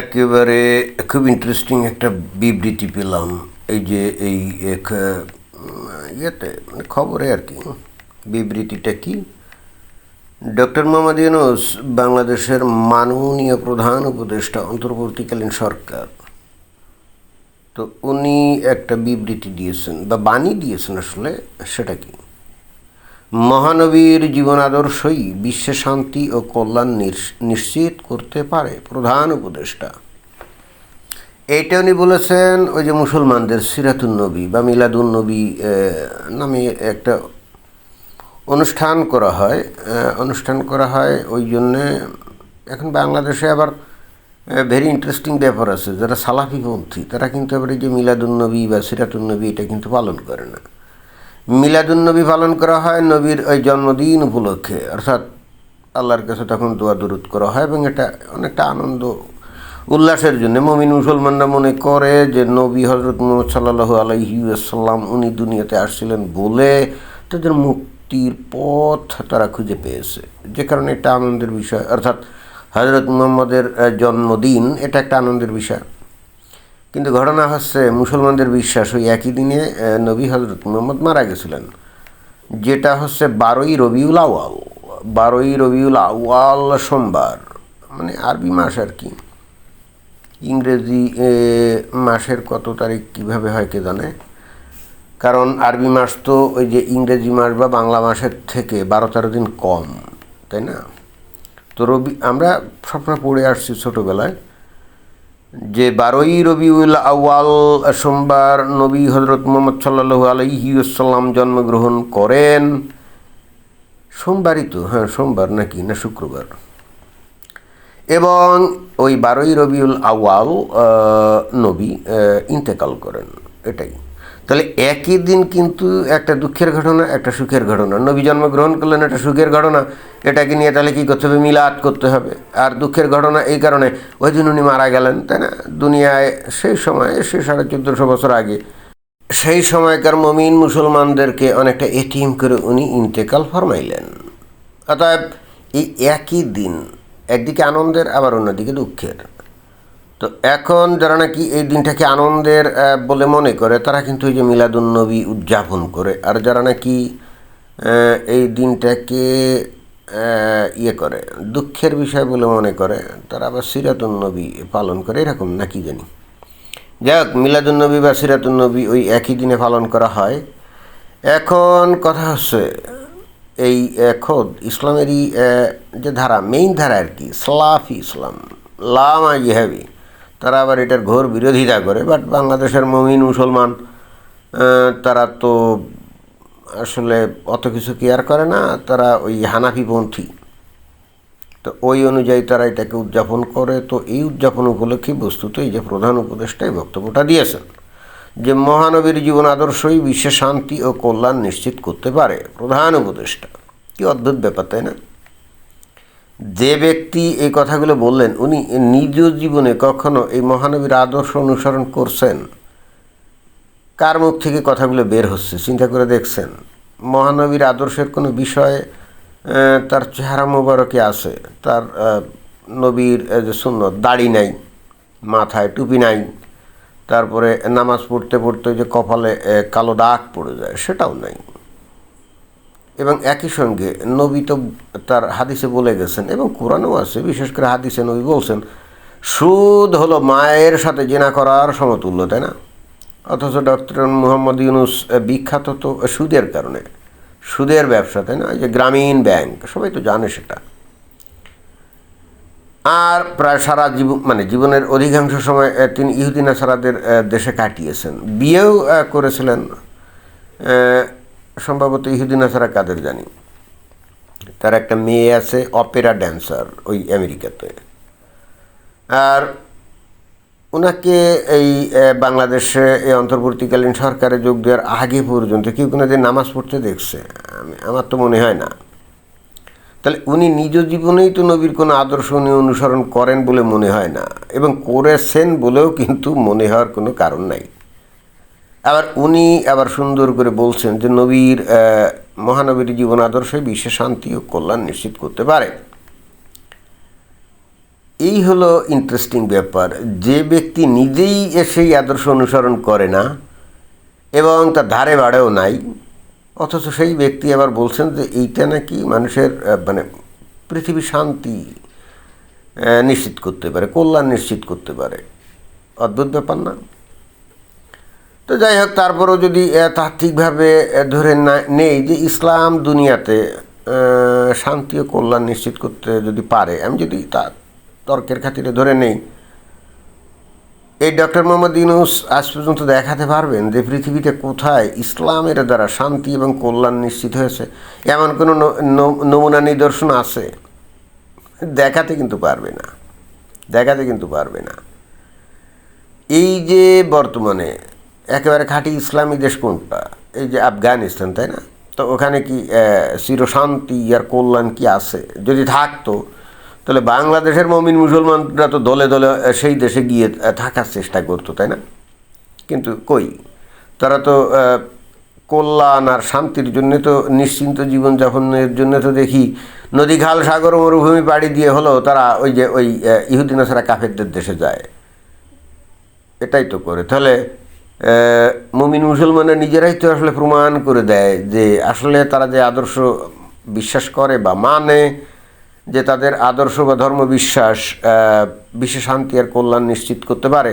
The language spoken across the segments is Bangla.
একেবারে খুব ইন্টারেস্টিং একটা বিবৃতি পেলাম। এই যে এই এক ইয়েতে মানে খবরে আর কি, বিবৃতিটা কি? ডক্টর মোহাম্মদ ইউনুস বাংলাদেশের মাননীয় প্রধান উপদেষ্টা, অন্তর্বর্তীকালীন সরকার। তো উনি একটা বিবৃতি দিয়েছেন, বা বাণী দিয়েছেন আসলে, সেটা কি? মহানবীর জীবন আদর্শই বিশ্বে শান্তি ও কল্যাণ নিশ- নিশ্চিত করতে পারে, প্রধান উপদেষ্টা। এইটা উনি বলেছেন, ওই যে মুসলমানদের সিরাতুন নবী বা মিলাদুন নবী নামে একটা অনুষ্ঠান করা হয় অনুষ্ঠান করা হয়, ওই জন্যে এখন বাংলাদেশে আবার ভেরি ইন্টারেস্টিং ব্যাপার আছে, যারা সালাফিপন্থী তারা কিন্তু আবার এই যে মিলাদুন্নবী বা সিরাতুন্নবী এটা কিন্তু পালন করে না। মিলাদুন্নবী পালন করা হয়, নবীর ওই জন্মদিন উপলক্ষে। অর্থাৎ আল্লাহর কাছে তখন দোয়া দরুদ করা হয় এবং এটা অনেকটা আনন্দ, উল্লাসের জন্য। মমিন মুসলমানরা মনে করে যে নবী হজরত মোহাম্মদ সাল্লাহ আলহিউসাল্লাম উনি দুনিয়াতে আসছিলেন বলে তাদের মুক্তির পথ তারা খুঁজে পেয়েছে। যে কারণে এটা আনন্দের বিষয়। অর্থাৎ হজরত মোহাম্মদের জন্মদিন, এটা একটা আনন্দের বিষয়। কিন্তু ঘটনা হচ্ছে, মুসলমানদের বিশ্বাস ওই একই দিনে নবী হজরত মোহাম্মদ মারা গেছিলেন। যেটা হচ্ছে বারোই রবিউল আওয়াল বারোই রবিউল আওয়াল সোমবার মানে আরবি মাস আর কি। ইংরেজি মাসের কত তারিখ কীভাবে হয় কে জানে? কারণ আরবি মাস তো ওই যে ইংরেজি মাস বা বাংলা মাসের থেকে বারো তেরো দিন কম, তাই না? তো রবি, আমরা স্বপ্ন পড়ে আসছি ছোটোবেলায়। যে বারোই রবিউল আউয়াল সোমবার নবী হজরত মোহাম্মদ সাল্লাহ আলহিউসাল্লাম জন্মগ্রহণ করেন। সোমবারই তো হ্যাঁ সোমবার নাকি না শুক্রবার। এবং ওই বারোই রবিউল আউয়াল নবী ইন্তেকাল করেন, এটাই। তাহলে একই দিন কিন্তু একটা দুঃখের ঘটনা, একটা সুখের ঘটনা। নবী জন্মগ্রহণ করলেন একটা সুখের ঘটনা। এটাকে নিয়ে তাহলে কী করতে হবে? মিলাদ করতে হবে। আর দুঃখের ঘটনা এই কারণে, ওই দিন উনি মারা গেলেন, তাই না? দুনিয়ায় সেই সময় সে সাড়ে চোদ্দোশো বছর আগে, সেই সময়কার মমিন মুসলমানদেরকে অনেকটা এটিএম করে উনি ইন্তেকাল ফরমাইলেন। অতএব এই একই দিন, একদিকে আনন্দের, আবার অন্যদিকে দুঃখের। তো এখন যারা নাকি এই দিনটাকে আনন্দের বলে মনে করে, তারা কিন্তু এই যে মিলাদুন্নবী উদযাপন করে। আর যারা নাকি এই দিনটাকে ইয়ে করে, দুঃখের বিষয় বলে মনে করে, তারা আবার সিরাতুন্নবী পালন করে। এরকম নাকি জানি। যাই হোক, মিলাদুন্নবী বা সিরাতুন্নবী ওই একই দিনে পালন করা হয়। এখন কথা হচ্ছে, এই খোদ ইসলামেরই যে ধারা মেইন ধারা আর কি, সালাফি ইসলাম। লামা ইহাবি তারা আবার এটার ঘোর বিরোধিতা করে বাট বাংলাদেশের মমিন মুসলমান তারা তো আসলে অত কিছু কেয়ার করে না, তারা ওই হানাফিপন্থী। তো ওই অনুযায়ী তারা এটাকে উদযাপন করে, তো এই উদযাপন উপলক্ষে বস্তুত এই যে প্রধান উপদেষ্টা এই বক্তব্যটা দিয়েছেন যে মহানবীর জীবন আদর্শই বিশ্বে শান্তি ও কল্যাণ নিশ্চিত করতে পারে, প্রধান উপদেষ্টা। কি অদ্ভুত ব্যাপার, তাই না? যে ব্যক্তি এই কথাগুলো বললেন, উনি নিজ জীবনে কখনো এই মহানবীর আদর্শ অনুসরণ করছেন? কার মুখ থেকে কথাগুলো বের হচ্ছে? চিন্তা করে দেখছেন। মহানবীর আদর্শের কোনো বিষয়ে তার চেহারা মোবারকে আছে, তার নবীর যে শূন্য দাড়ি নাই, মাথায় টুপি নাই, তারপরে নামাজ পড়তে পড়তে যে কপালে কালো দাগ পড়ে যায়, সেটাও নাই। এবং একই সঙ্গে নবী তো তার হাদিসে বলে গেছেন এবং কোরআনেও আছে, বিশেষ করে হাদিসে নবী বলছেন, সুদ হলো মায়ের সাথে জেনা করার সমতুল্য, তাই না? অথচ ডক্টর মোহাম্মদ ইউনুস বিখ্যাত তো সুদের কারণে, সুদের ব্যবসা, তাই না? যে গ্রামীণ ব্যাংক, সবাই তো জানে সেটা। আর প্রায় সারা জীবন মানে জীবনের অধিকাংশ সময় তিনি ইহুদিনা সারাদের দেশে কাটিয়েছেন। বিয়েও করেছিলেন সম্ভবত ইহুদিন আসারা কাদের জানি? তার একটা মেয়ে আছে, অপেরা ড্যান্সার ওই আমেরিকাতে। আর ওনাকে এই বাংলাদেশে এই অন্তর্বর্তীকালীন সরকারে যোগ দেওয়ার আগে পর্যন্ত কেউ কোনো যে নামাজ পড়তে দেখছে, আমি, আমার তো মনে হয় না। তাহলে উনি নিজ জীবনেই তো নবীর কোনো আদর্শ উনি অনুসরণ করেন বলে মনে হয় না, এবং করেছেন বলেও কিন্তু মনে হওয়ার কোনো কারণ নাই। আবার উনি আবার সুন্দর করে বলছেন যে নবীর মহানবীর জীবন আদর্শে বিশ্বে শান্তি ও কল্যাণ নিশ্চিত করতে পারে। এই হলো ইন্টারেস্টিং ব্যাপার। যে ব্যক্তি নিজেই এ সেই আদর্শ অনুসরণ করে না এবং তার ধারে বাড়েও নাই, অথচ সেই ব্যক্তি আবার বলছেন যে এইটা নাকি মানুষের মানে পৃথিবী শান্তি নিশ্চিত করতে পারে, কল্যাণ নিশ্চিত করতে পারে। অদ্ভুত ব্যাপার না? তো যাই হোক, তারপরেও যদি তাত্ত্বিকভাবে ধরে নেই যে ইসলাম দুনিয়াতে শান্তি ও কল্যাণ নিশ্চিত করতে যদি পারে, আমি যদি তা তর্কের খাতিরে ধরে নেই, এই ডক্টর মোহাম্মদ ইউনুস আজ পর্যন্ত দেখাতে পারবেন যে পৃথিবীতে কোথায় ইসলামের দ্বারা শান্তি এবং কল্যাণ নিশ্চিত হয়েছে। এমন কোনো নমুনা নিদর্শন আছে? দেখাতে কিন্তু পারবে না। দেখাতে কিন্তু পারবে না। এই যে বর্তমানে একেবারে খাঁটি ইসলামী দেশ কোনটা? এই যে আফগানিস্তান তাই না? তো ওখানে কি চিরশান্তি আর কল্যাণ কি আছে? যদি থাকতো তাহলে বাংলাদেশের মমিন মুসলমানরা তো দলে দলে সেই দেশে গিয়ে থাকার চেষ্টা করতো তাই না? কিন্তু কই? তারা তো কল্যাণ আর শান্তির জন্য তো নিশ্চিন্ত জীবনযাপনের জন্য তো দেখি নদী খাল সাগর মরুভূমি পাড়ি দিয়ে হলো তারা ওই যে ওই আহ, ইহুদি কাফেরদের দেশে যায়। এটাই তো করে। তাহলে মুমিন মুসলমানরা নিজেরাই তো আসলে প্রমাণ করে দেয় যে আসলে তারা যে আদর্শ বিশ্বাস করে বা মানে যে তাদের আদর্শ বা ধর্ম বিশ্বাস বিশ্বে শান্তি আর কল্যাণ নিশ্চিত করতে পারে।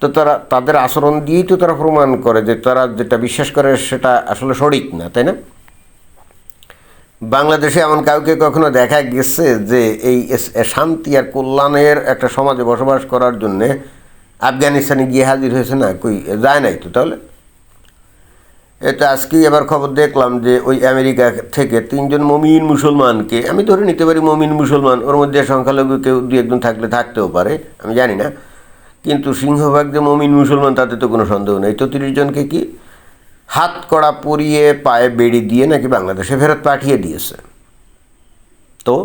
তো তারা, তাদের আচরণ দিয়েই তো তারা প্রমাণ করে যে তারা যেটা বিশ্বাস করে সেটা আসলে সঠিক না, তাই না? বাংলাদেশে এমন কাউকে কখনো দেখা গেছে যে এই শান্তি আর কল্যাণের একটা সমাজে বসবাস করার জন্যে আফগানিস্তানে গিয়ে হাজির হয়েছে না, কই, যায় নাই তো তাহলে? এটা আজকেই এবার খবর দেখলাম যে ওই আমেরিকা থেকে তিনজন মমিন মুসলমানকে, আমি ধরে নিতে পারি মমিন মুসলমান, ওর মধ্যে সংখ্যালঘু কেউ দু একজন থাকলে থাকতেও পারে, আমি জানি না। কিন্তু সিংহভাগ যে মমিন মুসলমান, তাতে তো কোনো সন্দেহ নেই। তো তিরিশ জনকে কি হাত কড়া পরিয়ে পায়ে বেড়ি দিয়ে নাকি বাংলাদেশে ফেরত পাঠিয়ে দিয়েছে? তো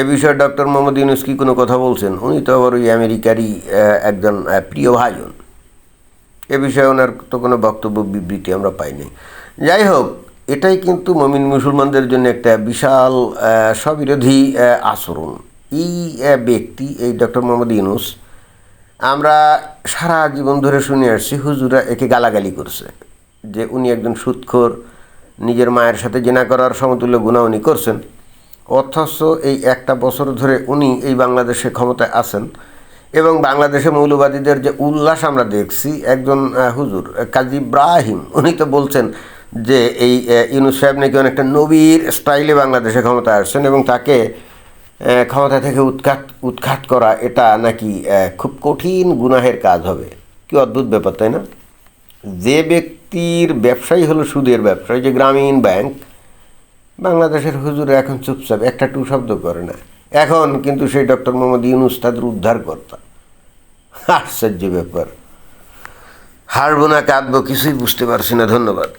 এ বিষয়ে ডক্টর মোহাম্মদ ইউনুস কি কোনো কথা বলছেন? উনি তো আবার ওই আমেরিকারই একজন প্রিয় ভাইজন। এ বিষয়ে ওনার তো কোনো বক্তব্য, বিবৃতি আমরা পাইনি যাই হোক, এটাই কিন্তু মমিন মুসলমানদের জন্য একটা বিশাল স্ববিরোধী আচরণ। এই ব্যক্তি, এই ডক্টর মোহাম্মদ ইউনুস, আমরা সারা জীবন ধরে শুনে আসছি, হুজুরা একে গালাগালি করছে। যে উনি একজন সুৎখোর, নিজের মায়ের সাথে জেনা করার সমতুল্য গুণা উনি করছেন। অথচ এই একটা বছর ধরে উনি এই বাংলাদেশে ক্ষমতায় আছেন এবং বাংলাদেশে মৌলবাদীদের যে উল্লাস আমরা দেখছি, একজন হুজুর, কাজী ইব্রাহিম, উনি তো বলছেন যে এই ইউনুস সাহেব নাকি অনেকটা নবীর স্টাইলে বাংলাদেশে ক্ষমতায় আসছেন এবং তাকে ক্ষমতা থেকে উৎখাত উৎখাত করা এটা নাকি খুব কঠিন গুনাহের কাজ হবে। কি অদ্ভুত ব্যাপার, তাই না? যে ব্যক্তির ব্যবসাই হলো সুদের ব্যবসা ওই যে গ্রামীণ ব্যাংক বাংলাদেশের হুজুর এখন চুপচাপ একটা টু শব্দ করে না। এখন কিন্তু সেই ডক্টর মোহাম্মদ ইউনুস তাদের উদ্ধার করতাম আশ্চর্য ব্যাপার। হারবো না, কাঁদবো, কিছুই বুঝতে পারছি না, ধন্যবাদ।